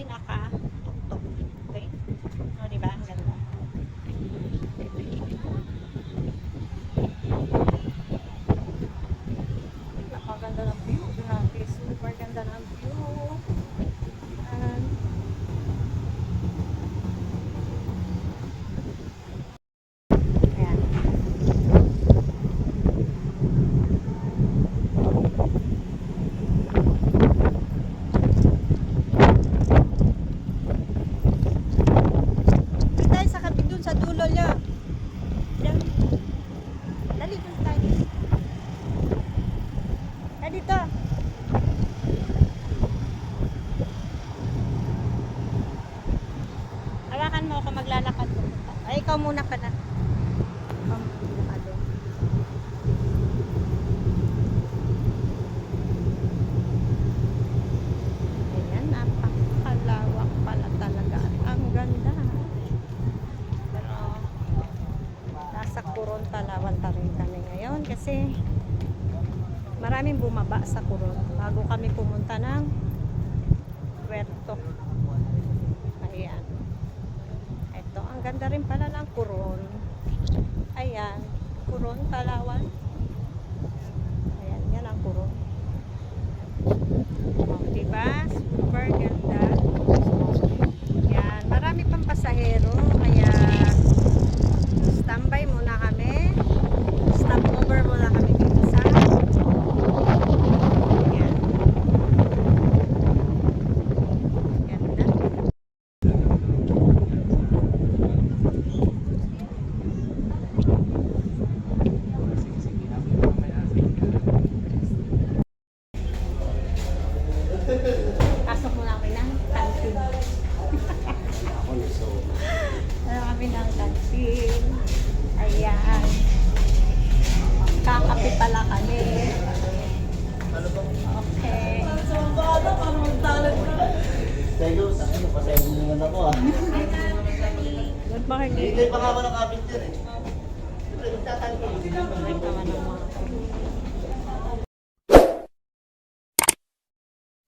pinaka-tuktok. Dito. Hawakan mo ako maglalakad. Ay, ikaw muna ka na. Coron, Talawan pa rin kami ngayon kasi maraming bumaba sa Coron bago kami pumunta ng Puerto. Ayan. Ito, ang ganda rin pala ng Coron. Ayan, Coron, Talawan. Ayan, yan ang Coron. Tego, sabi mo, pasaya mo naman ako ah. Morning. Hindi pa nga ako nakapit yan eh. Siyempre, magtatalo ka.